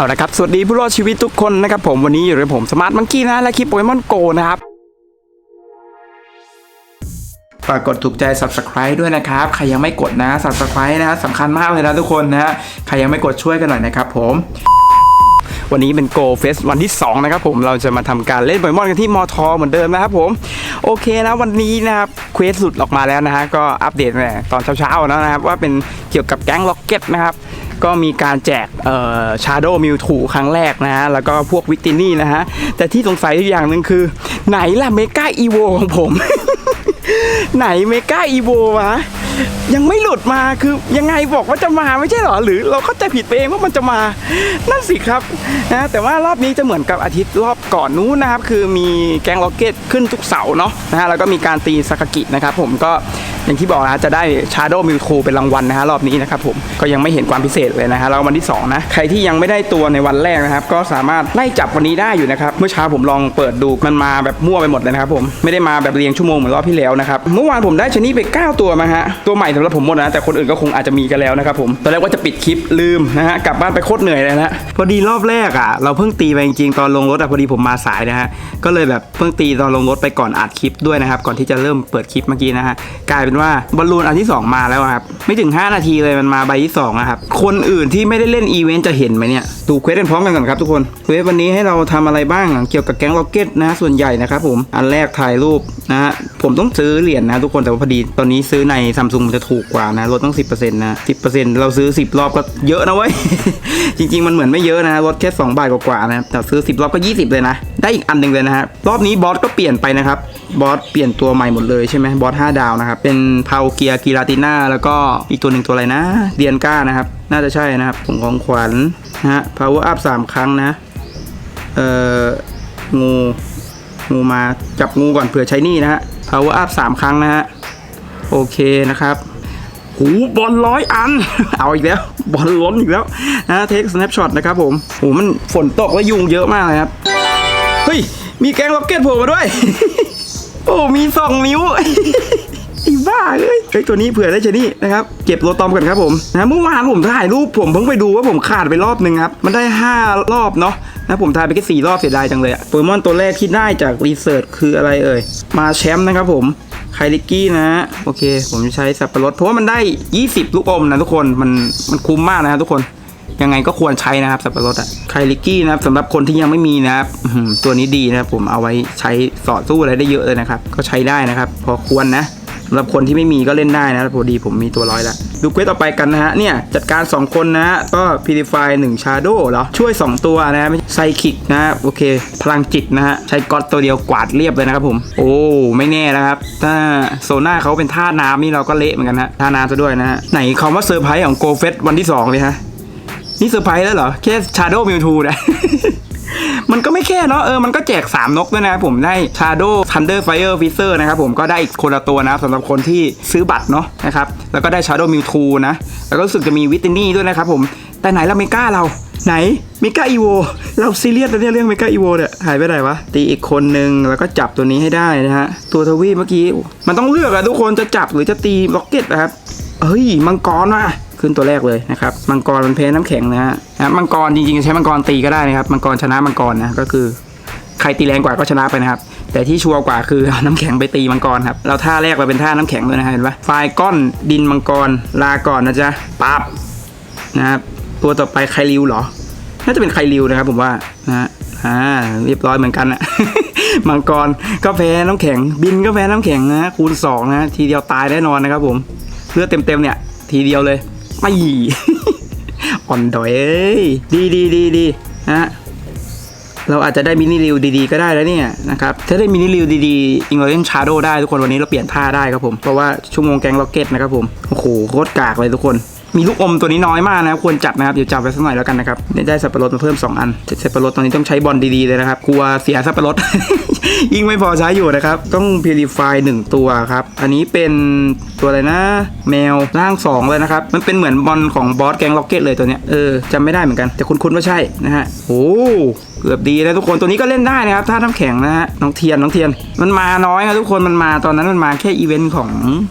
เอาละครับสวัสดีผู้รอดชีวิตทุกคนนะครับผมวันนี้อยู่กับผมสมาร์ทมังกี้นะและคลิปโปเกมอนโกนะครับฝากกดถูกใจ subscribe ด้วยนะครับ ใครยังไม่กดนะ subscribe นะสำคัญมากเลยนะทุกคนนะใครยังไม่กดช่วยกันหน่อยนะครับผมวันนี้เป็น Go Fest วันที่ 2 นะครับผมเราจะมาทำการเล่นโปเกมอนกันที่มอทอเหมือนเดิมนะครับผม โอเคนะวันนี้นะครับเควสหลุดออกมาแล้วนะฮะก็อัปเดตแหละตอนเช้าๆแล้วนะครับว่าเป็นเกี่ยวกับแก๊งล็อกเก็ตนะครับ ก็มีการแจกเอ่อชาโดมิวถูครั้งแรกนะฮะ แล้วก็พวกวิกตินี่นะฮะ แต่ที่สงสัยอยู่อย่างหนึ่งคือ ไหนล่ะเมกาอีโวของผม ไหนเมกาอีโววะ ยังไม่หลุดมาคือยังไงบอกว่าจะมาไม่ใช่หรอหรือ เราเข้าใจผิดไปเองว่ามันจะมานั่นสิครับนะแต่ว่ารอบนี้จะเหมือนกับอาทิตย์รอบก่อนนู้นนะครับ คือมีแกงล็อกเก็ตขึ้นทุกเสาเนาะนะฮะแล้วก็มีการตีสากากินะครับ ผมก็อย่างที่บอกนะจะได้ชาโดมิวทูเป็นรางวัลนะฮะรอบนี้นะครับผมก็ยังไม่เห็นความพิเศษเลยนะฮะแล้ววันที่สองนะใครที่ยังไม่ได้ตัวในวันแรกนะครับ ก็สามารถไล่จับวันนี้ได้อยู่นะครับเมื่อเช้าผมลองเปิดดูมันมาแบบมั่วไปหมดเลยนะครับผมไม่ได้มาแบบเรียงชั่วโมงเหมือนรอบที่แล้วนะครับเมื่อวานผมได้ชนีไป 9 ตัวมาฮะตวใหม่สำหรับผมหมดนะ แต่คนอื่นก็คงอาจจะมีกันแล้วนะครับผม ตอนแรกว่าจะปิดคลิปลืมนะฮะ กลับบ้านไปโคตรเหนื่อยเลยนะพอดีรอบแรกอะ เราเพิ่งตีไปจริงๆตอนลงรถอะพอดีผมมาสายนะฮะ ก็เลยแบบเพิ่งตีตอนลงรถไปก่อนอัดคลิปด้วยนะครับ ก่อนที่จะเริ่มเปิดคลิปเมื่อกี้นะฮะ กลายเป็นว่าบอลลูนอันที่สองมาแล้วครับ ไม่ถึง 5 นาทีเลยมันมาใบที่สองนะครับ คนอื่นที่ไม่ได้เล่นอีเวนต์จะเห็นไหมเนี่ย ดูเควสกันพร้อมกันก่อนครับทุกคน เควสวันนี้ให้เราทำอะไรบ้างเกี่ยวกับแก๊งล็อกเก็ตนะส่วนใหญ่นะครับผม อันแรกถ่ายรูปนะฮะ ผมต้องซื้อเหรียญนะทุกคน แต่ว่าพอดีตอนนี้ซื้อในซัมซุงมันจะถูกกว่านะลดต้อง10%นะ10%เราซื้อ 10 รอบก็เยอะนะเว้ย จริง ๆ มันเหมือนไม่เยอะนะลดแค่ 2 บาทกว่าๆนะแต่ซื้อ 10 รอบก็ 20 เลยนะ ได้อีกอันหนึ่งเลยนะฮะรอบนี้บอสก็เปลี่ยนไปนะครับบอสเปลี่ยนตัวใหม่หมดเลยใช่ไหมบอส5ดาวนะครับเป็นพาวเกียกีราติน่าแล้วก็อีกตัวหนึ่งตัวอะไรนะเดียนก้านะครับน่าจะใช่นะครับผมของขวัญนะฮะ power up 3 ครั้งนะเอ่องูงูมาจับงูก่อนเผื่อใช้นี่นะฮะ power up สามครั้งนะฮะ โอเคนะครับหูบอลร้อยอัน เอาอีกแล้ว บอลล้นอีกแล้วนะเทคสแนปช็อตนะครับผมโหมันฝนตกแล้วยุงเยอะมากเลยครับ เฮ้ย มีแกงล็อกเก็ตโผล่มาด้วย โอ้ มีสองนิ้วไอ้บ้าเลยไอ้ยตัวนี้เผื่อได้ชนี่นะครับ เก็บโรตอมกันครับผมนะเมื่อวานผมถ่ายรูปผมเพิ่งไปดูว่าผมขาดไปรอบหนึ่งครับ มันได้ 5 รอบเนาะนะผมถ่ายไปแค่สี่รอบเสียดายจังเลยอะโปเกมอนตัวแรกที่ได้จากรีเสิร์ชคืออะไรเอ่ย มาแชมป์นะครับผม ไคลิกกี้นะ โอเค ผมจะใช้สับปะรดเพราะว่ามันได้ 20 ลูกอมนะทุกคนมันมันคุ้มมากนะทุกคนยังไงก็ควรใช้นะครับสับปะรดอะไคลิกกี้นะครับสำหรับคนที่ยังไม่มีนะครับตัวนี้ดีนะครับผมเอาไว้ใช้สอดสู้อะไรได้เยอะเลยนะครับ ก็ใช้ได้นะครับ พอควรนะ สำหรับคนที่ไม่มีก็เล่นได้นะพอดีผมมีตัวร้อยแล้ว ดูเควสต่อไปกันนะฮะ เนี่ย จัดการ 2 คนนะฮะก็พิลิฟาย1ชาโดเหรอ ช่วย 2 ตัวนะไซคิกนะ โอเค พลังจิตนะฮะ ใช้ก๊อตตัวเดียวกวาดเรียบเลยนะครับผม โอ้ ไม่แน่นะครับ ถ้าโซน่าเขาเป็นท่าน้ำนี่เราก็เละเหมือนกันนะท่าน้ำซะด้วยนะฮะ ไหนคำว่าเซอร์ไพรส์ของโกเฟสวันที่สองเลยฮะ นี่เซอร์ไพรส์แล้วเหรอ แค่ Shadow Mewtwo นะ มันก็ไม่แค่เนาะเออมันก็แจก 3 นกด้วยนะครับผมได้ Shadow Thunder Fire Freezer นะครับผมก็ได้อีกคนละตัวนะสำหรับคนที่ซื้อบัตรเนาะนะครับแล้วก็ได้ Shadow Mewtwo นะ แล้วก็รู้สึกจะมีวิต i นี่ด้วยนะครับผมแต่ไหนละเมก้าเราไหนเมกาอีโวเราซีเรียสนะเนี่ยเรื่องเมกาอีโวเนี่ยหายไปไหนวะ ตีอีกคนนึงแล้วก็จับตัวนี้ให้ได้นะฮะ ตัวทวีเมื่อกี้ มันต้องเลือกอะทุกคนจะจับหรือจะตีล็อกเก็ตนะครับ เฮ้ย มังกรว่ะ ขึ้นตัวแรกเลยนะครับมังกรมันแพ้น้ำแข็งนะฮะนะมังกรจริงๆใช้มังกรตีก็ได้นะครับมังกรชนะมังกรนะก็คือใครตีแรงกว่าก็ชนะไปนะครับ แต่ที่ชัวร์กว่าคือเอาน้ำแข็งไปตีมังกรครับ เราท่าแรกเราเป็นท่าน้ำแข็งเลยนะฮะเห็นปะไฟก้อนดินมังกรลาก่อนนะจ๊ะปั๊บนะครับตัวต่อไปไคลิวเหรอ น่าจะเป็นไคลิวนะครับผมว่านะฮะอ่าเรียบร้อยเหมือนกันอะมังกรก็แพ้น้ำแข็ง บินก็แพ้น้ำแข็งนะคูณสองนะทีเดียวตายแน่นอนนะครับผมเลือดเต็มๆเนี่ยทีเดียวเลย ไปอ่อนดอยเอ้ยดีดีดีดีนะฮะเราอาจจะได้มินิริวดีๆก็ได้แล้วเนี่ยนะครับถ้าได้มินิริวดีๆอิงเล่นชาร์โดได้ทุกคนวันนี้เราเปลี่ยนท่าได้ครับผม เพราะว่าชั่วโมงแกงล็อกเก็ตนะครับผม โอ้โหโคตรกากเลยทุกคน มีลูกอมตัวนี้น้อยมากนะครับควรจับนะครับเดี๋ยวจับไว้สักหน่อยแล้วกันนะครับได้สับปะรดมาเพิ่ม 2 อันสับปะรดตอนนี้ต้องใช้บอลดีๆเลยนะครับกลัวเสียสับปะรดยิ่งไม่พอใช้อยู่นะครับ ต้อง Purify 1ตัวครับ อันนี้เป็นตัวอะไรนะ แมวร่าง 2 เลยนะครับ มันเป็นเหมือนบอลของบอสแกงล็อกเก็ตเลยตัวเนี้ยเออจำไม่ได้เหมือนกันแต่คุ้นๆว่าใช่นะฮะโอ้ เกือบดีนะทุกคนตัวนี้ก็เล่นได้นะครับถ้าน้ำแข็งนะฮะน้องเทียนน้องเทียน มันมาน้อยครับทุกคนมันมาตอนนั้นมันมาแค่อีเวนต์ของ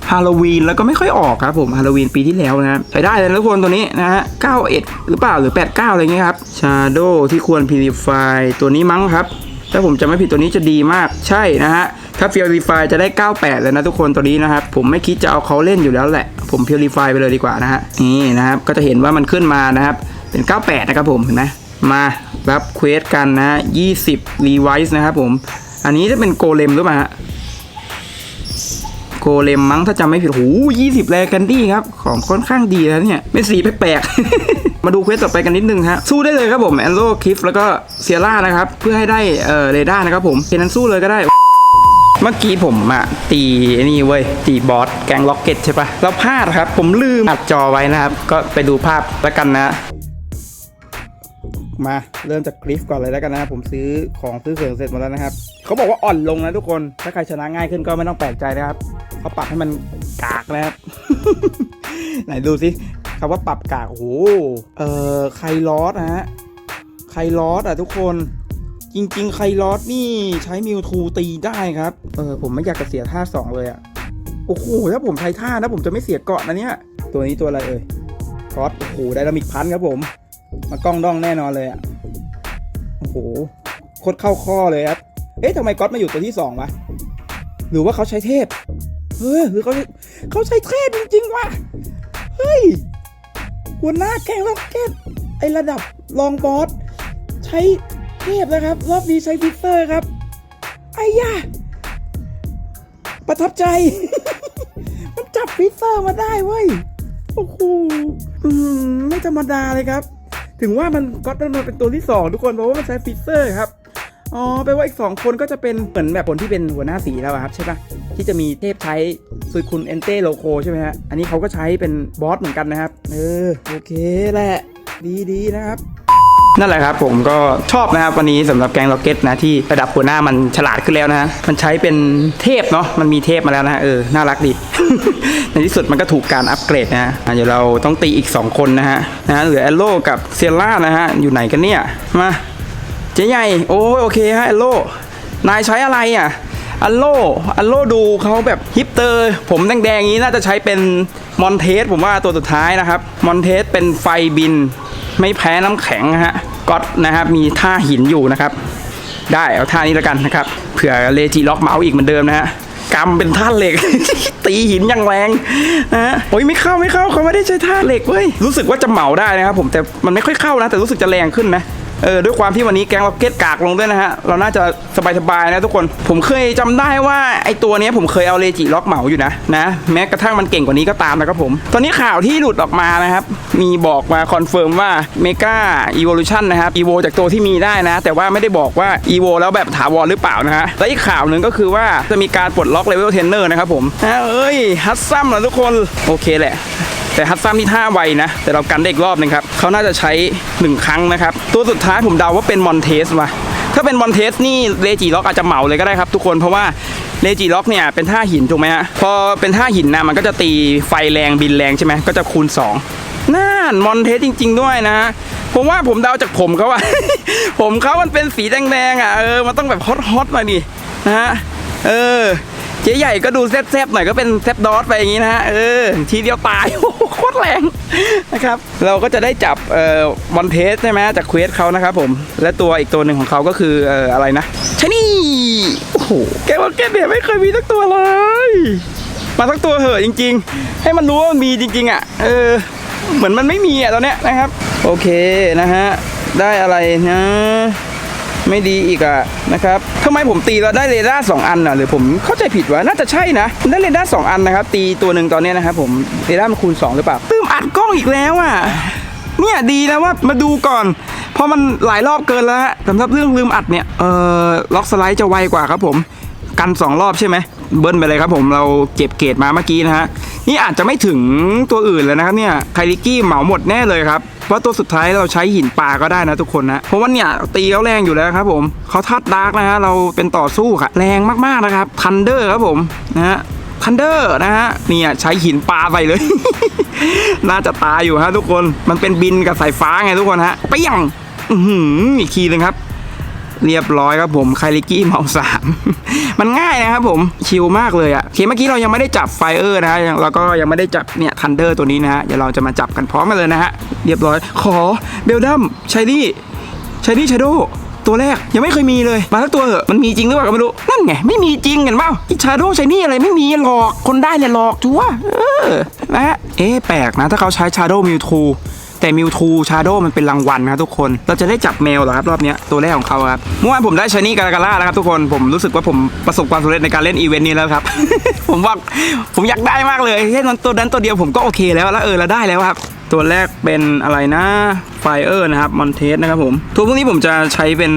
ฮาโลวีนแล้วก็ไม่ค่อยออกครับผมฮาโลวีนปีที่แล้วนะครับใช้ได้เลยทุกคนตัวนี้นะฮะ91หรือเปล่าหรือ89อะไรเงี้ยครับ Shadow ที่ควร Purify ตัวนี้มั้งครับถ้าผมจำไม่ผิดตัวนี้จะดีมากใช่นะฮะถ้า Purify จะได้ 98เลยนะทุกคนตัวนี้นะครับ ผมไม่คิดจะเอาเขาเล่นอยู่แล้วแหละ ผม Purify ไปเลยดีกว่านะฮะนี่นะครับก็จะเห็นว่ามันขึ้นมานะครับเป็น 98 นะครับผมเห็นไหม มารับเควสกันนะฮะ20 Revise นะครับผม อันนี้จะเป็นโกเลมหรือเปล่าฮะโกเลมมั้งถ้าจำไม่ผิดหูยี่สิบแรกันดี้ครับ ของค่อนข้างดีแล้วเนี่ยเป็นสีแปลกๆ มาดูเควสต่อไปกันนิดนึงฮะ สู้ได้เลยครับผมแอนโลคิฟแล้วก็เซียร่านะครับ เพื่อให้ได้เออเรดาร์นะครับผมเกนั้นสู้เลยก็ได้เมื่อกี้ผมอะตีนี่เว้ย ตีบอสแกงล็อกเก็ตใช่ปะแล้วพลาดครับ ผมลืมอัดจอไว้นะครับ ก็ไปดูภาพแล้วกันนะ มาเริ่มจากกริฟก่อนเลยแล้วกันนะครับผมซื้อของซื้อเสริมเสร็จหมดแล้วนะครับเขาบอกว่าอ่อนลงนะทุกคนถ้าใครชนะง่ายขึ้นก็ไม่ต้องแปลกใจนะครับเขาปรับให้มันกากนะครับ ไหนดูสิคำว่าปรับกากโอ้โหเอ่อไคลอสนะฮะไคลอสอะทุกคนจริงๆไคลอสนี่ใช้มิวทูตีได้ครับ เออผมไม่อยากจะเสียท่าสองเลยอะ โอ้โหถ้าผมใช้ท่านะผมจะไม่เสียเกาะนะเนี่ย ตัวนี้ตัวอะไรเอ่ยก๊อตโอ้โหไดนามิกพันครับผม มากล้องด้องแน่นอนเลยอะ โอ้โหโคตรเข้าข้อเลยครับ เอ๊ะทำไมก๊อตมาอยู่ตัวที่สองวะ หรือว่าเขาใช้เทพเฮ้ยหรือเขาเขาใช้เทพจริงๆวะเฮ้ยหัวหน้าแกงล็อกเก็ตไอระดับรองบอสใช้เทพนะครับ รอบนี้ใช้ฟิเตอร์ครับ ไอ้ยาประทับใจ มันจับฟิเตอร์มาได้เว้ย โอ้โหอืมไม่ธรรมดาเลยครับ ถึงว่ามันก็ต้องมาเป็นตัวที่ 2 ทุกคนเพราะว่ามันใช้ฟิเซอร์ครับอ๋อแปลว่าอีก 2 คนก็จะเป็นเหมือนแบบคนที่เป็นหัวหน้าสีแล้วครับใช่ปะที่จะมีเทพใช้สุดคุณเอนเต้โลโคใช่ไหมฮะอันนี้เขาก็ใช้เป็นบอสเหมือนกันนะครับ เออโอเคแหละดีดีๆนะครับ นั่นแหละครับผมก็ชอบนะครับวันนี้สำหรับแกงล็อกเก็ตนะที่ระดับหัวหน้ามันฉลาดขึ้นแล้วนะฮะมันใช้เป็นเทพเนาะมันมีเทพมาแล้วนะเออน่ารักดีในที่สุดมันก็ถูกการอัปเกรดนะฮะเดี๋ยวเราต้องตีอีก 2 คนนะฮะนะฮะเหลือแอลโลกับเซียร่านะฮะอยู่ไหนกันเนี่ยมาเจ๊ใหญ่โอ้ยโอเคฮะแอลโลนายใช้อะไรอะอัลโลอัลโลดูเขาแบบฮิปเตอร์ ผมแดงๆอย่างนี้น่าจะใช้เป็นมอนเทสผมว่าตัวสุดท้ายนะครับ มอนเทสเป็นไฟบิน ไม่แพ้น้ำแข็งนะฮะก๊อตนะครับมีท่าหินอยู่นะครับ ได้เอาท่านี้แล้วกันนะครับเผื่อเลจิล็อกเมาส์อีกเหมือนเดิมนะฮะกำเป็นท่าเหล็ก ตีหินอย่างแรงนะฮะโอ้ยไม่เข้าไม่เข้าเขาไม่ได้ใช้ท่าเหล็กเว้ยรู้สึกว่าจะเหมาได้นะครับผมแต่มันไม่ค่อยเข้านะ แต่รู้สึกจะแรงขึ้นนะ เออด้วยความที่วันนี้แกงล็อกเก็ตกากลงด้วยนะฮะ เราน่าจะสบายๆนะทุกคน ผมเคยจำได้ว่าไอตัวนี้ผมเคยเอาเลจิล็อกเหมาอยู่นะนะ แม้กระทั่งมันเก่งกว่านี้ก็ตามนะครับผม ตอนนี้ข่าวที่หลุดออกมานะครับ มีบอกมาคอนเฟิร์มว่าเมกาอี o l u t i o n นะครับอีโวจากตัวที่มีได้นะ แต่ว่าไม่ได้บอกว่าอีโวแล้วแบบถาวรหรือเปล่านะฮะ และอีกข่าวหนึ่งก็คือว่าจะมีการปลดล็อกเลเวลเทนเนอร์นะครับผมนะเอ้ยฮัตซัมนะทุกคนโอเคแหละ แต่ฮัตซัมที่ท่าไวนะ แต่เรากันได้อีกรอบหนึงครับเขาน่าจะใช้ 1 ครั้งนะครับ ตัวสุดท้ายผมเดาว่าเป็นมอนเทสว่ะถ้าเป็นมอนเทสนี่เลจิล็อกอาจจะเหมาเลยก็ได้ครับทุกคนเพราะว่าเลจิล็อกเนี่ยเป็นท่าหินถูกไหมฮะพอเป็นท่าหินนะมันก็จะตีไฟแรงบินแรงใช่ไหมก็จะคูณ 2น่านมอนเทสจริง ๆ ด้วยนะผมว่าผมเดาจากผมเขาอะผมเขามันเป็นสีแดงๆอะเออมันต้องแบบฮอตๆหน่อยดินะฮะเออ เจ๊ใหญ่ก็ดูแซบๆหน่อยก็เป็นแซบดอสไปอย่างนี้นะฮะเออทีเดียวตายโอ้โคตรแรงนะครับ เราก็จะได้จับเอ่อมอนเทสใช่ไหมจากเควสเขานะครับผม และตัวอีกตัวหนึ่งของเขาก็คือเอ่ออะไรนะชนี่โอ้โหแกว่าแกเนี่ยไม่เคยมีสักตัวเลย มาสักตัวเหอะจริง ๆ ให้มันรู้ว่ามันมีจริง ๆ อะ เออ เหมือนมันไม่มีอะตอนเนี้ยนะครับ โอเคนะฮะได้อะไรนะ ไม่ดีอีกอะนะครับ ทำไมผมตีแล้วได้เรดาร์สองอันอะหรือผมเข้าใจผิดวะน่าจะใช่นะได้เรดาร์สองอันนะครับ ตีตัวหนึ่งตอนนี้นะครับผมเรดาร์มันคูณสองหรือเปล่าปื้มอัดกล้องอีกแล้วอะเนี่ยดีแล้วว่ามาดูก่อนเพราะมันหลายรอบเกินแล้วสำหรับเรื่องลืมอัดเนี่ยเออล็อกสไลด์จะไวกว่าครับผมกันสองรอบใช่ไหม เบิ้ลไปเลยครับผมเราเก็บเกรดมาเมื่อกี้นะฮะนี่อาจจะไม่ถึงตัวอื่นเลยนะครับเนี่ยไคลิกี้เหมาหมดแน่เลยครับเพราะตัวสุดท้ายเราใช้หินปลาก็ได้นะทุกคนนะเพราะว่าเนี่ยตีเขาแรงอยู่แล้วครับผมเขาทัดดาร์กนะฮะเราเป็นต่อสู้ค่ะแรงมากๆนะครับทันเดอร์ครับผมนะฮะทันเดอร์นะฮะเนี่ยใช้หินปลาไปเลย น่าจะตายอยู่ฮะทุกคนมันเป็นบินกับสายฟ้าไงทุกคนฮะไปยังอือหืออีกทีหนึงครับ เรียบร้อยครับผมไคลิกี้เมาสามมันง่ายนะครับผมชิลมากเลยอะโอเคเมื่อกี้เรายังไม่ได้จับไฟเออร์นะฮะแล้วก็ยังไม่ได้จับเนี่ยทันเดอร์ตัวนี้นะฮะเดี๋ยวเราจะมาจับกันพร้อมกันเลยนะฮะเรียบร้อยขอเบลดัมชายนี่ชายนี่ชาโดตัวแรกยังไม่เคยมีเลยมาสักตัวเหอะมันมีจริงหรือเปล่าก็ไม่รู้นั่นไงไม่มีจริงเห็นเปล่าอิชาโดชายนี่อะไรไม่มีหลอกคนได้เนี่ยหลอกจัวเออนะฮะเอ๊ะแปลกนะถ้าเขาใช้ชาโดมิวทู แต่มิวทูชาโดมันเป็นรางวัลนะครับทุกคน เราจะได้จับแมวเหรอครับรอบนี้ตัวแรกของเขาครับเมื่อวานผมได้ชานี่กาลากาล่านะครับทุกคนผมรู้สึกว่าผมประสบความสำเร็จในการเล่นอีเวนต์นี้แล้วครับ ผมว่าผมอยากได้มากเลยแค่นั้นตัวนั้นตัวเดียวผมก็โอเคแล้วแล้วเออเราได้แล้วครับตัวแรกเป็นอะไรนะไฟเออร์นะครับมอนเทสนะครับผมทุกพวกนี้ผมจะใช้เป็น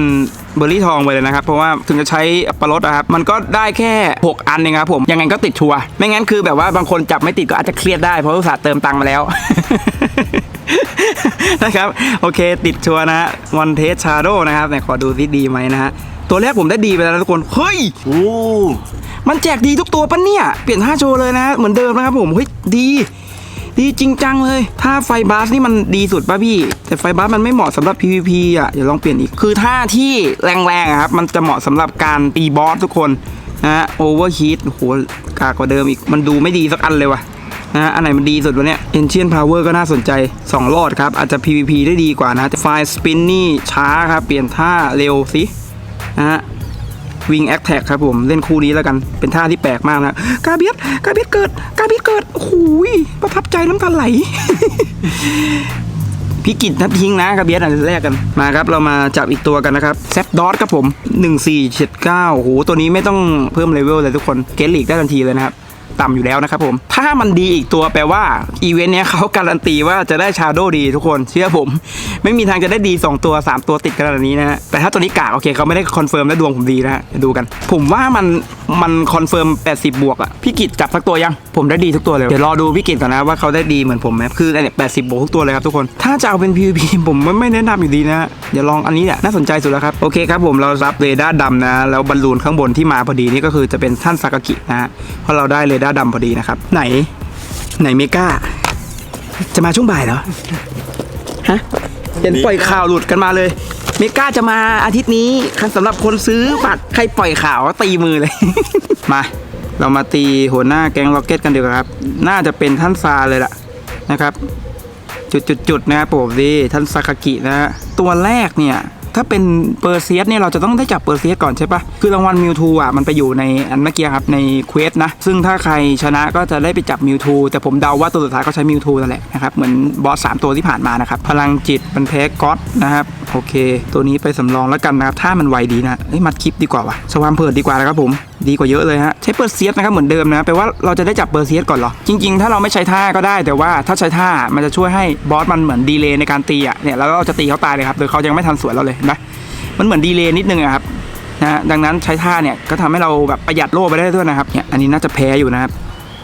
เบอร์รี่ทองไปเลยนะครับ เพราะว่าถึงจะใช้อัปปะรดนะครับ มันก็ได้แค่ 6 อันเองครับผม ยังไงก็ติดชัวร์ไม่งั้นคือแบบว่าบางคนจับไม่ติดก็อาจจะเครียดได้เพราะอุตส่าห์เติมตังค์มาแล้ว นะครับ โอเค ติดชัวร์นะฮะวันเทสชาโดนะครับไหนขอดูซิดีไหมนะฮะ ตัวแรกผมได้ดีไปแล้วนะทุกคน เฮ้ย โอ้มันแจกดีทุกตัวปะเนี่ย เปลี่ยนท่าโชว์เลยนะเหมือนเดิมนะครับผม เฮ้ย ดี ดีจริงจังเลย ถ้าไฟบาสนี่มันดีสุดป่ะพี่ แต่ไฟบาสมันไม่เหมาะสำหรับ PVP อะเดี๋ยวลองเปลี่ยนอีก คือท่าที่แรงๆอะครับ มันจะเหมาะสำหรับการตีบอสทุกคนนะฮะโอเวอร์ฮีทโอ้โหกากกว่าเดิมอีก มันดูไม่ดีสักอันเลยว่ะ นะฮะอันไหนมันดีสุดวะเนี่ย Ancient Power ก็น่าสนใจ 2 รอดครับ อาจจะ PVP ได้ดีกว่านะแต่ไฟสปินนี่ช้าครับ เปลี่ยนท่าเร็วสินะฮะวิงแอคแท็กครับผม เล่นคู่นี้แล้วกันเป็นท่าที่แปลกมากนะกาเบียสกาเบียสเกิดกาเบียสเกิดโอ้ยประทับใจน้ำตาไหลพี่กิจนัดทิ้งนะกาเบียสอันแรกกันมาครับ เรามาจับอีกตัวกันนะครับแซฟดอทครับผม 1479โอ้โหตัวนี้ไม่ต้องเพิ่มเลเวลเลยทุกคน เกตลีกได้ทันทีเลยนะครับ ต่ำอยู่แล้วนะครับผมถ้ามันดีอีกตัวแปลว่าอีเวนต์เนี้ยเขาการันตีว่าจะได้ชาโดดีทุกคนเชื่อผม ไม่มีทางจะได้ดี 2 ตัว 3 ตัวติดกันแบบนี้นะฮะแต่ถ้าตัวนี้กากโอเคเขาไม่ได้คอนเฟิร์มและดวงผมดีนะฮะเดี๋ยวดูกัน ผมว่ามันมันคอนเฟิร์ม 80 บวกอะพี่กิจจับสักตัวยัง ผมได้ดีทุกตัวเลย เดี๋ยวรอดูพี่กิจก่อนนะว่าเขาได้ดีเหมือนผมไหมคืออันเนี้ย80บวกทุกตัวเลยครับทุกคน ถ้าจะเอาเป็น PVP ผมไม่ไม่แนะนำอยู่ดีนะฮะเดี๋ยวลองอันนี้แหละน่าสนใจสุดแล้วครับ โอเคครับผมเรารับเรดาร์ดำนะ แล้วบอลลูนข้างบนที่มาพอดีนี่ก็คือจะเป็นท่านซากากินะฮะเพราะเราได้เรดาร์ดำพอดีนะครับ ไหน ไหนเมกาจะมาช่วงบ่ายเหรอฮะเห็นปล่อยข่าวหลุดกันมาเลย เมกาจะมาอาทิตย์นี้คันสำหรับคนซื้อบัตรใครปล่อยข่าวตีมือเลย มา เรามาตีหัวหน้าแก๊งล็อกเก็ตกันดีกว่าครับ น่าจะเป็นท่านซาเลยล่ะนะครับ จุดๆๆนะครับผมดีท่านซากากินะฮะตัวแรกเนี่ย ถ้าเป็นเปอร์เซียสเนี่ยเราจะต้องได้จับเปอร์เซียสก่อนใช่ปะคือรางวัลมิวทูอะมันไปอยู่ในอันเมื่อกี้ครับในเควสนะ ซึ่งถ้าใครชนะก็จะได้ไปจับมิวทูแต่ผมเดาว่าตัวสุดท้ายเขาใช้มิวทูนั่นแหละนะครับ เหมือนบอสสามตัวที่ผ่านมานะครับ พลังจิตมันแพ้ก๊อตนะครับ โอเค ตัวนี้ไปสำรองแล้วกันนะครับ ถ้ามันไวดีนะเอ้ยมัดคลิปดีกว่าวะสวามเพิดดีกว่านะครับผมดีกว่าเยอะเลยฮะใช้เปอร์เซียสนะครับเหมือนเดิมนะแปลว่าเราจะได้จับเปอร์เซียสก่อนเหรอ จริง ๆ ถ้าเราไม่ใช้ท่าก็ได้ แต่ว่าถ้าใช้ท่ามันจะช่วยให้บอสมันเหมือนดีเลย์ในการตีอะเนี่ยแล้วเราจะตีเขาตายเลยครับโดยเขายังไม่ทันสวนเราเลยนะมันเหมือนดีเลย์นิดนึงอะครับนะฮะดังนั้นใช้ท่าเนี่ยก็ทำให้เราแบบประหยัดโล่ไปได้ด้วยนะครับเนี่ยอันนี้น่าจะแพ้อยู่นะครับ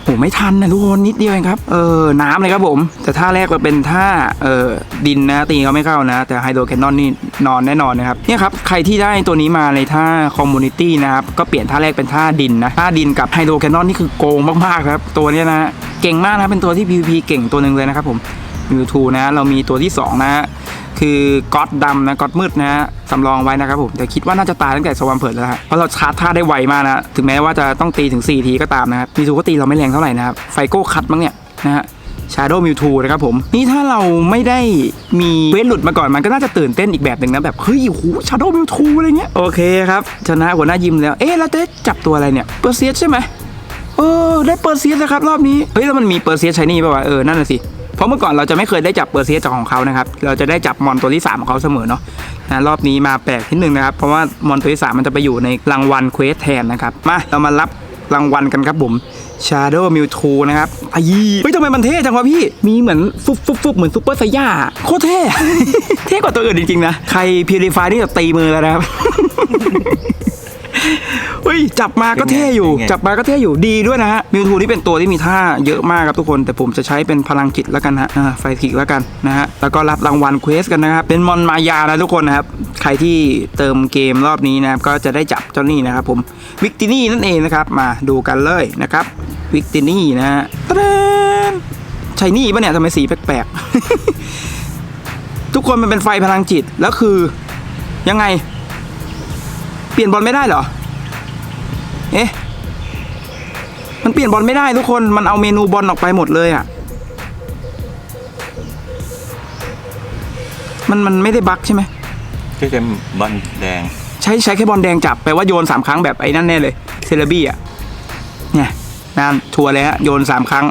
โอ้ไม่ทันนะทุกคนนิดเดียวเองครับ เออน้ำเลยครับผม แต่ท่าแรกมันเป็นท่าเออดินนะตีเขาไม่เข้านะ แต่ไฮโดรแคนนอนนี่นอนแน่นอนนะครับเนี่ยครับใครที่ได้ตัวนี้มาในท่าคอมมูนิตี้นะครับก็เปลี่ยนท่าแรกเป็นท่าดินนะท่าดินกับไฮโดรแคนนอนนี่คือโกงมากๆครับ ตัวนี้นะเก่งมากนะเป็นตัวที่ PVP เก่งตัวหนึ่งเลยนะครับผมมิวทูนะเรามีตัวที่สองนะ คือก๊อตดำนะก๊อตมืดนะฮะสำรองไว้นะครับผมแต่คิดว่าน่าจะตายตั้งแต่สวามเพิร์ดแล้วฮะเพราะเราชาร์จท่าได้ไวมากนะถึงแม้ว่าจะต้องตีถึง 4 ทีก็ตามนะครับมีทูก็ตีเราไม่แรงเท่าไหร่นะครับไฟโก้คัตมั้งเนี่ยนะฮะชาร์โดว์มิวทูนะครับผมนี่ถ้าเราไม่ได้มีเวทหลุดมาก่อนมันก็น่าจะตื่นเต้นอีกแบบหนึ่งนะแบบเฮ้ยโอ้โหชาร์โดว์มิวทูอะไรเงี้ยโอเคครับชนะหัวหน้ายิมแล้วเอ๊ะแล้วจะจับตัวอะไรเนี่ยเปอร์เซียสใช่ไหมเออได้เปอร์เซียสนะครับรอบนี้เฮ้ยแล้วมันมีเปอร์เซียสใช้นี่ป่าวะเออนั่นน่ะสิ เพราะเมื่อก่อนเราจะไม่เคยได้จับเปอร์เซียจากของเขานะครับ เราจะได้จับมอนตัวที่ 3 ของเขาเสมอเนาะนะรอบนี้มาแปลกที่หนึ่งนะครับ เพราะว่ามอนตัวที่ 3 มันจะไปอยู่ในรางวัลเควสแทนนะครับ มาเรามารับรางวัลกันครับผม Shadow Mewtwo นะครับอายีเฮ้ยทำไมมันเท่จังวะพี่ มีเหมือนฟุบฟุบฟุบเหมือนซูเปอร์ไซย่าโคตรเท่ เท่กว่าตัวอื่นจริงๆนะ ใครพิลิฟายนี่จะตีมือแล้วนะครับ เฮ้ยจับมาก็เท่อยู่เป็นไงจับมาก็เท่อยู่ดีด้วยนะฮะมิวทูนี่เป็นตัวที่มีท่าเยอะมากครับทุกคน แต่ผมจะใช้เป็นพลังจิตแล้วกันฮะอ่าไฟคิกแล้วกันนะฮะแล้วก็รับรางวัลเควสกันนะครับเป็นมอนมายานะทุกคนนะครับใครที่เติมเกมรอบนี้นะครับก็จะได้จับเจ้านี่นะครับผมวิกตินี่นั่นเองนะครับมาดูกันเลยนะครับวิกตินี่นะฮะตะเดนใช่นี่ปะเนี่ยทำไมสีแปลกๆทุกคนมันเป็นไฟพลังจิตแล้วคือยังไง เปลี่ยนบอลไม่ได้เหรอ เอ๊ะ มันเปลี่ยนบอลไม่ได้ทุกคน มันเอาเมนูบอลออกไปหมดเลยอะ่ะ มันมันไม่ได้บั๊กใช่ไหมที่เป็นบอลแดง ใช้ใช้แค่บอลแดงจับแปลว่าโยนสามครั้งแบบไอ้นั่นแน่เลยเซเลบี้อะ เนี่ยนั่นทัวร์เลยฮะ โยนสามครั้ง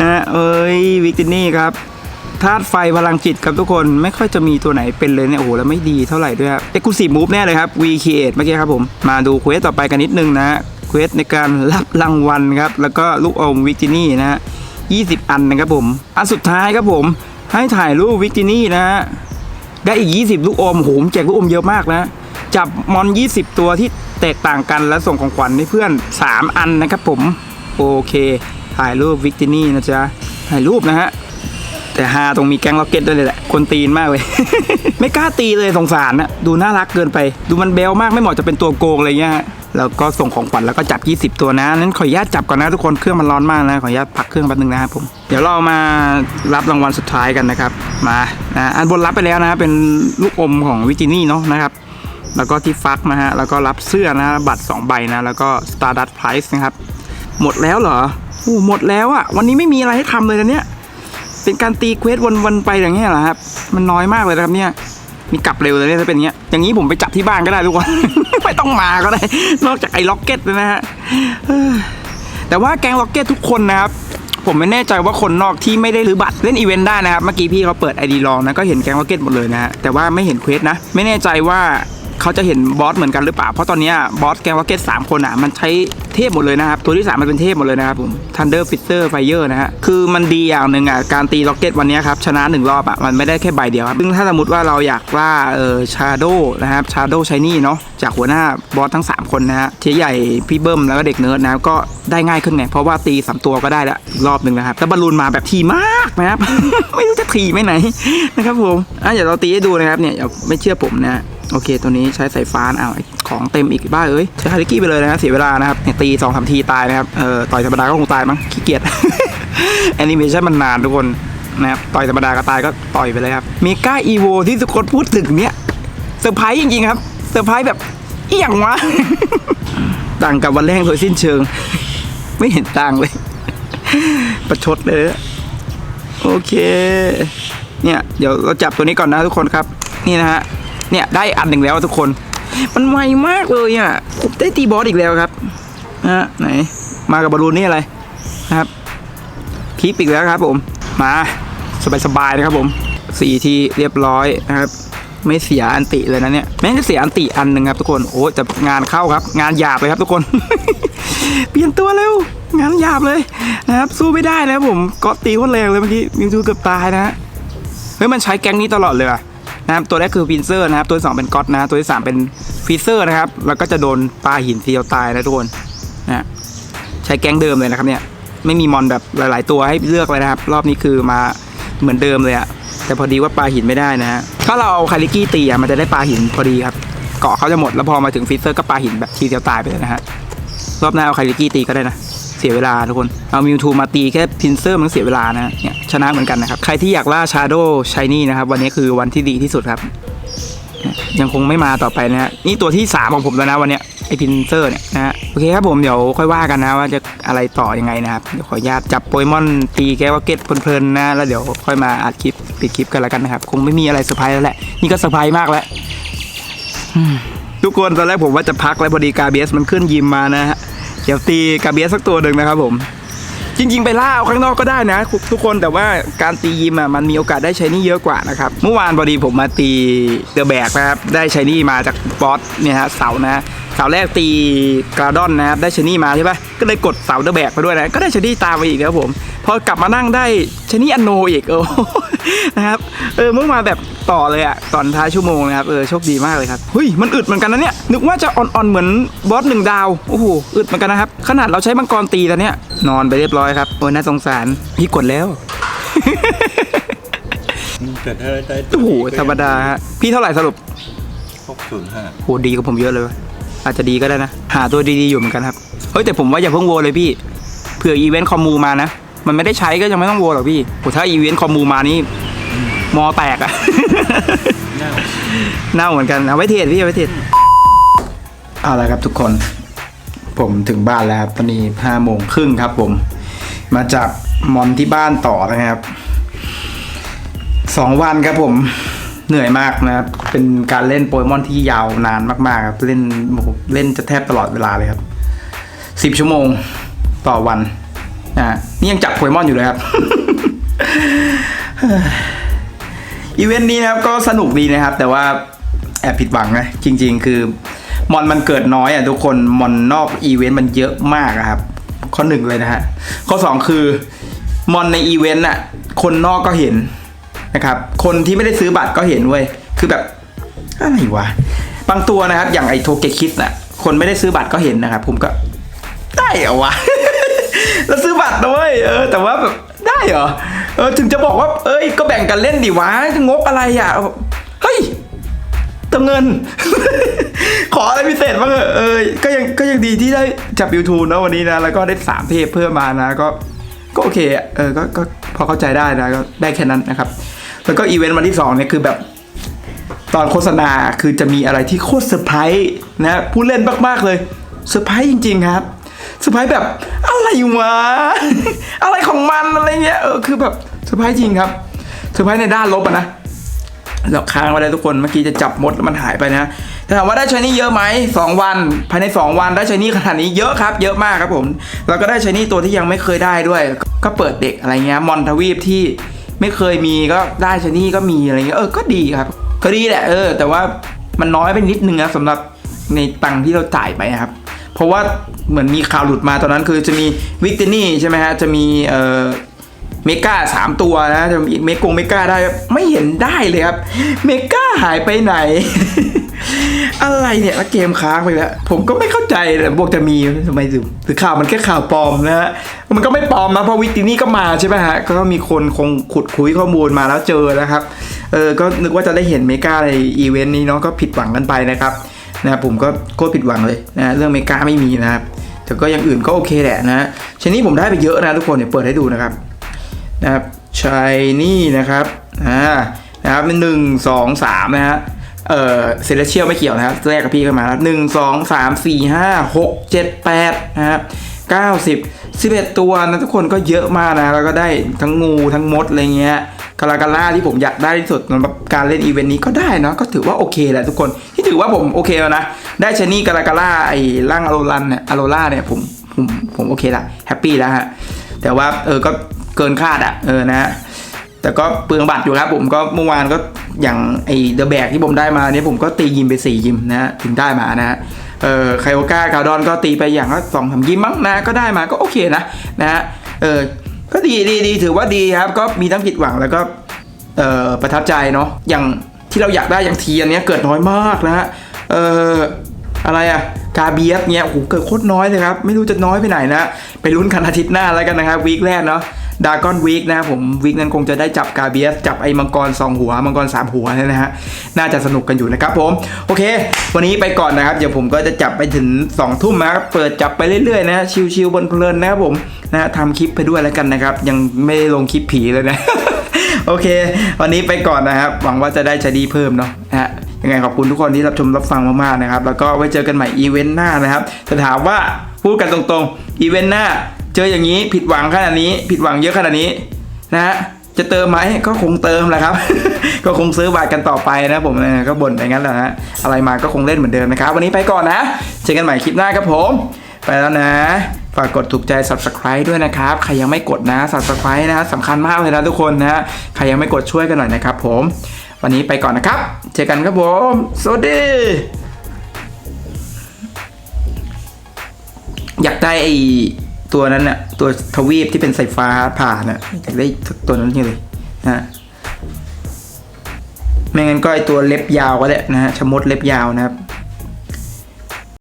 นะฮะเอ้ย วิกตินี่ครับ ธาตุไฟพลังจิตครับทุกคนไม่ค่อยจะมีตัวไหนเป็นเลยเนี่ยโอ้โหแล้วไม่ดีเท่าไหร่ด้วยครับเอ็กซ์คลูซีฟมูฟแน่เลยครับ V Create เมื่อกี้ครับผมมาดูเควสต่อไปกันนิดนึงนะเควสในการรับรางวัลครับแล้วก็ลูกอมวิกตินี่นะฮะ20 อันนะครับผมอันสุดท้ายครับผมให้ถ่ายรูปวิกตินี่นะฮะได้อีก 20 ลูกอมโหมแจกลูกอมเยอะมากนะจับมอน 20 ตัวที่แตกต่างกันและส่งของขวัญให้เพื่อน 3 อันนะครับผมโอเค ถ่ายรูปวิกตินี่นะจ๊ะถ่ายรูปนะฮะ แต่ฮาตรงมีแก๊งล็อกเก็ตด้วยเลยแหละคนตีนมากเลย ไม่กล้าตีเลยสงสารนะดูน่ารักเกินไป ดูมันเบลมากไม่เหมาะจะเป็นตัวโกงอะไรเงี้ยฮะแล้วก็ส่งของขวัญแล้วก็จับ 20 ตัวนะ นั้นขออนุญาตจับก่อนนะทุกคน เครื่องมันร้อนมากนะ ขออนุญาตพักเครื่องแป๊บนึงนะครับผม เดี๋ยวเรามารับรางวัลสุดท้ายกันนะครับ มานะอันบนรับไปแล้วนะ เป็นลูกอมของวิจินี่เนาะนะครับ แล้วก็ที่ฟักนะฮะ แล้วก็รับเสื้อนะ บัตร 2 ใบนะ แล้วก็ Stardust Prize นะครับ หมดแล้วเหรอ โอ้หมดแล้วอะวันนี้ไม่มีอะไรให้ทำเลยนะเนี่ย เป็นการตีเควสวนๆไปอย่างเงี้ยเหรอครับ มันน้อยมากเลยนะครับเนี่ยมีกลับเร็วเลยเนี่ยถ้าเป็นอย่างเงี้ย อย่างนี้ผมไปจับที่บ้านก็ได้ทุกคน ไม่ต้องมาก็ได้ นอกจากไอ้ล็อกเก็ตนะฮะแต่ว่าแก๊งล็อกเก็ตทุกคนนะครับ ผมไม่แน่ใจว่าคนนอกที่ไม่ได้รื้อบัตรเล่นอีเวนต์ได้นะครับ เมื่อกี้พี่เขาเปิดไอดีลองนะก็เห็นแก๊งล็อกเก็ตหมดเลยนะฮะแต่ว่าไม่เห็นเควสนะ ไม่แน่ใจว่า เขาจะเห็นบอสเหมือนกันหรือเปล่า เพราะตอนนี้บอสแกงล็อกเก็ตสามคนอะมันใช้เทพหมดเลยนะครับ ตัวที่สามมันเป็นเทพหมดเลยนะครับผม Thunder Fitter Fire นะฮะคือมันดีอย่างหนึ่งอะการตีล็อกเก็ตวันนี้ครับชนะหนึ่งรอบอะมันไม่ได้แค่ใบเดียวครับซึ่งถ้าสมมติว่าเราอยากล่าเออชาโดนะครับชาโดชายนี่เนาะจากหัวหน้าบอสทั้ง 3 คนนะฮะเทียใหญ่พี่เบิ้มแล้วก็เด็กเนิร์ดนะครับก็ได้ง่ายขึ้นไงเพราะว่าตีสามตัวก็ได้ละรอบหนึ่งนะครับแล้วบอลลูนมาแบบทีมากนะครับไม่รู้จะทีไปไหนนะครับผมอะเดี๋ยวเราตีให้ดูนะครับเนี่ยอย่าไม่เชื่อผมนะ โอเค ตัวนี้ใช้สายฟ้านอ้าวของเต็มอีกบ้าเอ้ยใช้ฮาริกี้ไปเลยนะเสียเวลานะครับเนี่ยตีสองสามทีตายนะครับเอ่อต่อยธรรมดาก็คงตายมั้งขี้เกียจแอนิเมชันมันนานทุกคนนะครับต่อยธรรมดาก็ตายก็ต่อยไปเลยครับมีก้าอีโวที่ทุกคนพูดถึงเนี่ยเซอร์ไพรส์จริงๆครับเซอร์ไพรส์แบบเอี่ยงวะต่างกับวันแรกโดยสิ้นเชิง ไม่เห็นต่างเลย ประชดเลย โอเค เนี่ย เดี๋ยวเราจับตัวนี้ก่อนนะทุกคนครับ นี่นะฮะ เนี่ยได้อันหนึ่งแล้วทุกคน มันไวมากเลยอะผมได้ตีบอสอีกแล้วครับนะไหน มากับบอลลูนนี่อะไรนะครับคลิปอีกแล้วครับผม มาสบายๆนะครับผมสี่ทีเรียบร้อยนะครับไม่เสียอันติเลยนะเนี่ยแม้จะเสียอันติอันหนึ่งครับทุกคนโอ้แต่งานเข้าครับ งานหยาบเลยครับทุกคน เปลี่ยนตัวเร็วงานหยาบเลยนะครับสู้ไม่ได้นะผมก็ตีคตรแรงเลยเมื่อกี้มิวจูเกือบตายนะเฮ้ยมันใช้แก๊งนี้ตลอดเลยว่ะ นะครับตัวแรกคือฟินเซอร์นะครับ ตัวที่สองเป็นก๊อตนะตัวที่สามเป็นฟีเซอร์นะครับ แล้วก็จะโดนปลาหินเซียวตายนะทุกคนนะฮะใช้แก๊งเดิมเลยนะครับเนี่ยไม่มีมอนแบบหลาย ๆ ตัวให้เลือกเลยนะครับ รอบนี้คือมาเหมือนเดิมเลยอะแต่พอดีว่าปลาหินไม่ได้นะฮะถ้าเราเอาคาริกี้ตีอะมันจะได้ปลาหินพอดีครับเกาะเขาจะหมดแล้วพอมาถึงฟิเซอร์ก็ปลาหินแบบทีเดียวตายไปเลยนะฮะรอบหน้าเอาคาริกี้ตีก็ได้นะ เสียเวลาทุกคน เอามิวทูมาตีแค่พินเซอร์มันเสียเวลานะเนี่ยชนะเหมือนกันนะครับ ใครที่อยากล่าชาโดชายนี่นะครับ วันนี้คือวันที่ดีที่สุดครับ ยังคงไม่มาต่อไปนะฮะนี่ตัวที่ 3 ของผมแล้วนะวันเนี้ยไอพินเซอร์เนี่ยนะฮะโอเคครับผมเดี๋ยวค่อยว่ากันนะว่าจะอะไรต่อยังไงนะครับ เดี๋ยวขออนุญาตจับโปเกมอนตีแก้วเก็ตเพลินๆนะ แล้วเดี๋ยวค่อยมาอัดคลิปปิดคลิปกันแล้วกันนะครับ คงไม่มีอะไรเซอร์ไพรส์แล้วแหละ นี่ก็เซอร์ไพรส์มากแล้วทุกคนตอนแรกผมว่าจะพักแล้วพอดีกาเบียสมันขึ้นยิมมานะฮะ ดี๋ยวตีกาเบียสักตัวหนึ่งนะครับผมจริงๆ ไปล่าเอาข้างนอกก็ได้นะ ทุกคนแต่ว่าการตียิมอะมันมีโอกาสได้ใช้นี่เยอะกว่านะครับ เมื่อวานพอดีผมมาตีเดอะแบกนะครับได้ใช้นี่มาจากบอสเนี่ยฮะเสานะเสาแรกตีกราดอนนะครับได้ชนี่มาใช่ปะก็เลยกดเสาเดอะแบกไปด้วยนะก็ได้ชนี่ตามไปอีกนะครับผมพอกลับมานั่งได้ชนี่อันโนอีกโอ้นะครับเออเมื่อวานแบบ ต่อเลยอะตอนท้ายชั่วโมงนะครับเออโชคดีมากเลยครับเฮ้ยมันอึดเหมือนกันนะเนี่ยนึกว่าจะอ่อนๆเหมือนบอสหนึ่งดาวโอ้โหอึดเหมือนกันนะครับขนาดเราใช้มังกรตีตอนเนี้ยนอนไปเรียบร้อยครับโอ้ยน่าสงสารพี่กดแล้วแต่ถ้าได้โอ้โหธรรมดาฮะพี่เท่าไหร่สรุปหกศูนย์ห้าโหดีกับผมเยอะเลยว่ะอาจจะดีก็ได้นะ หาตัวดีๆอยู่เหมือนกันครับเฮ้ยแต่ผมว่าอย่าเพิ่งโวเลยพี่เผื่ออีเวนต์คอมมูมานะมันไม่ได้ใช้ก็ยังไม่ต้องโวหรอกพี่โหถ้าอีเวนต์คอมมูมานี่ มอแตกอะเน่าเน่าเหมือนกันเอาไว้เทรดพี่เอาไว้เทรดเอาละครับทุกคน ผมถึงบ้านแล้วครับตอนนี้ห้าโมงครึ่งครับ ผม มาจากมอนที่บ้านต่อนะครับสองวันครับผมเหนื่อยมากนะครับ เป็นการเล่นโปเกมอนที่ยาวนานมากๆครับเล่นโอ้โหเล่นจะแทบตลอดเวลาเลยครับสิบชั่วโมงต่อวันนะนี่ยังจับโปเกมอนอยู่เลยครับ อีเวนต์นี้นะครับก็สนุกดีนะครับ แต่ว่าแอบผิดหวังนะจริง ๆ คือมอนมันเกิดน้อยอะทุกคนมอนนอกอีเวนต์มันเยอะมากครับ ข้อหนึ่งเลยนะฮะข้อสองคือมอนในอีเวนต์อะคนนอกก็เห็นนะครับ คนที่ไม่ได้ซื้อบัตรก็เห็นเว้ยคือแบบอะไรวะบางตัวนะครับ อย่างไอโทเกคิสอะคนไม่ได้ซื้อบัตรก็เห็นนะครับ ผมก็ได้เหรอวะ แล้วซื้อบัตรด้วยเออ แต่ว่าแบบได้เหรอ เออถึงจะบอกว่า เอ้ยก็แบ่งกันเล่นดิวะจะงกอะไรอะเฮ้ยเติมเงิน ขออะไรพิเศษบ้างเอเอก็ยังก็ยังดีที่ได้จับ YouTube นะวันนี้นะ แล้วก็ได้สามเทปเพิ่มมานะก็ก็โอเคเออก็ก็พอเข้าใจได้นะก็ได้แค่นั้นนะครับ แล้วก็อีเวนต์วันที่สองเนี่ยคือแบบตอนโฆษณาคือจะมีอะไรที่โคตรเซอร์ไพรส์นะผู้เล่นมากๆเลยเซอร์ไพรส์จริง ๆ ครับเซอร์ไพรส์แบบอะไรวะอะไรของมันอะไรเงี้ยเออคือแบบ เซอร์ไพรส์จริงครับเซอร์ไพรส์ในด้านลบอะนะเราค้างไว้เลยทุกคนเมื่อกี้จะจับมดแล้วมันหายไปนะแต่ถามว่าได้ชายนี่เยอะไหมสองวัน ภายในสองวันได้ชายนี่ขนาดนี้เยอะครับ เยอะมากครับผม แล้วก็ได้ชายนี่ตัวที่ยังไม่เคยได้ด้วย ก็เปิดเด็กอะไรเงี้ยมอนทวีปที่ไม่เคยมีก็ได้ชนี่ก็มีอะไรเงี้ยเออก็ดีครับ ก็ดีแหละเออ แต่ว่ามันน้อยไปนิดนึงนะสำหรับในตังที่เราจ่ายไปนะครับ เพราะว่าเหมือนมีข่าวหลุดมาตอนนั้นคือจะมีวิกเตนี่ใช่ไหมฮะจะมีเอ่อ เมกาสามตัวนะจะมีเมกงเมกาได้ไม่เห็นได้เลยครับ เมกาหายไปไหน อะไรเนี่ยแล้วเกมค้างไปแล้ว ผมก็ไม่เข้าใจเลยบอกจะมีทำไมถึงหรือข่าวมันแค่ข่าวปลอมนะฮะมันก็ไม่ปลอมนะเพราะวิตินี่ก็มาใช่ไหมฮะก็มีคนคงขุดคุยข้อมูลมาแล้วเจอนะครับเออก็นึกว่าจะได้เห็นเมกาในอีเวนต์นี้เนาะก็ผิดหวังกันไปนะครับนะผมก็โคตรผิดหวังเลยนะเรื่องเมกาไม่มีนะครับแต่ก็อย่างอื่นก็โอเคแหละนะชนี้ผมได้ไปเยอะนะทุกคนเดี๋ยเปิดให้ดูนะครับ นะครับชายนี่นะครับอ่านะครับหนึ่งสองสามนะฮะเออเซเลเชียลไม่เกี่ยวนะครับแรกกับพี่กันมาหนึ่งสองสามสี่ห้าหกเจ็ดแปดนะครับเก้าสิบสิบเอ็ดตัวนะทุกคนก็เยอะมากนะแล้วก็ได้ทั้งงูทั้งมดอะไรเงี้ยกาลากาล่าที่ผมอยากได้ที่สุดสำหรับการเล่นอีเวนต์นี้ก็ได้นะก็ถือว่าโอเคแหละทุกคนที่ถือว่าผมโอเคแล้วนะ ได้ชนี่กาลากาล่าไอ้ร่างอโรลันเนี่ยอโรล่าเนี่ยผมผมผมโอเคละแฮปปี้แล้วฮะแต่ว่าเออก็ เกินคาดอะเออนะฮะแต่ก็เปลืองบัตรอยู่ครับผมก็เมื่อวานก็อย่างไอเดอะแบกที่ผมได้มาเนี่ยผมก็ตียิมไป 4 ยิมนะฮะถึงได้มานะฮะเออไคโอก้าคาดอนก็ตีไปอย่างละสองสามยิมมั้งนะก็ได้มาก็โอเคนะนะฮะเออก็ดีดีดีถือว่าดีครับก็มีทั้งผิดหวังแล้วก็เอ่อประทับใจเนาะอย่างที่เราอยากได้อย่างเทีอันเนี้ยเกิดน้อยมากนะฮะเอออะไรอะกาเบียสเนี่ยโอ้โหเกิดโคตรน้อยเลยครับ ไม่รู้จะน้อยไปไหนนะ ไปลุ้นกันอาทิตย์หน้าแล้วกันนะครับวีคแรกเนาะ ดากอนวีคนะครับผมวีคนั้นคงจะได้จับกาเบียสจับไอ้มังกรสองหัว มังกรสามหัวเนี่ยนะฮะน่าจะสนุกกันอยู่นะครับผมโอเค วันนี้ไปก่อนนะครับเดี๋ยวผมก็จะจับไปถึง2องทุ่มนะครับเปิดจับไปเรื่อยๆนะชิวๆบนเพลินนะครับผมนะฮะทำคลิปไปด้วยแล้วกันนะครับ ยังไม่ได้ลงคลิปผีเลยนะโอเค วันนี้ไปก่อนนะครับ หวังว่าจะได้ชดีเพิ่มเนาะนะฮะยังไงขอบคุณทุกคนที่รับชมรับฟังมากๆนะครับ แล้วก็ไว้เจอกันใหม่อีเวนต์หน้านะครับจะถามว่าพูดกันตรงๆอีเวนต์หน้า เจออย่างนี้ผิดหวังขนาดนี้ ผิดหวังเยอะขนาดนี้นะฮะจะเติมไหมก็คงเติมแหละครับ ก็คงซื้อบัตรกันต่อไปนะผมนะก็บ่นไปงั้นแหละฮะอะไรมาก็คงเล่นเหมือนเดิมนะครับ วันนี้ไปก่อนนะเจอกันใหม่คลิปหน้าครับผม ไปแล้วนะ ฝากกดถูกใจ subscribe ด้วยนะครับ ใครยังไม่กดนะ subscribe นะสำคัญมากเลยนะทุกคนนะใครยังไม่กดช่วยกันหน่อยนะครับ ผม วันนี้ไปก่อนนะครับ เจอกันครับผม สวัสดี อยากได้ไอ ตัวนั้นน่ะตัวทวีปที่เป็นสายฟ้าผ่านน่ะอยากได้ตัวนั้นจริงเลยนะไม่งั้นก็ไอตัวเล็บยาวก็ได้นะฮะชะมดเล็บยาวนะครับ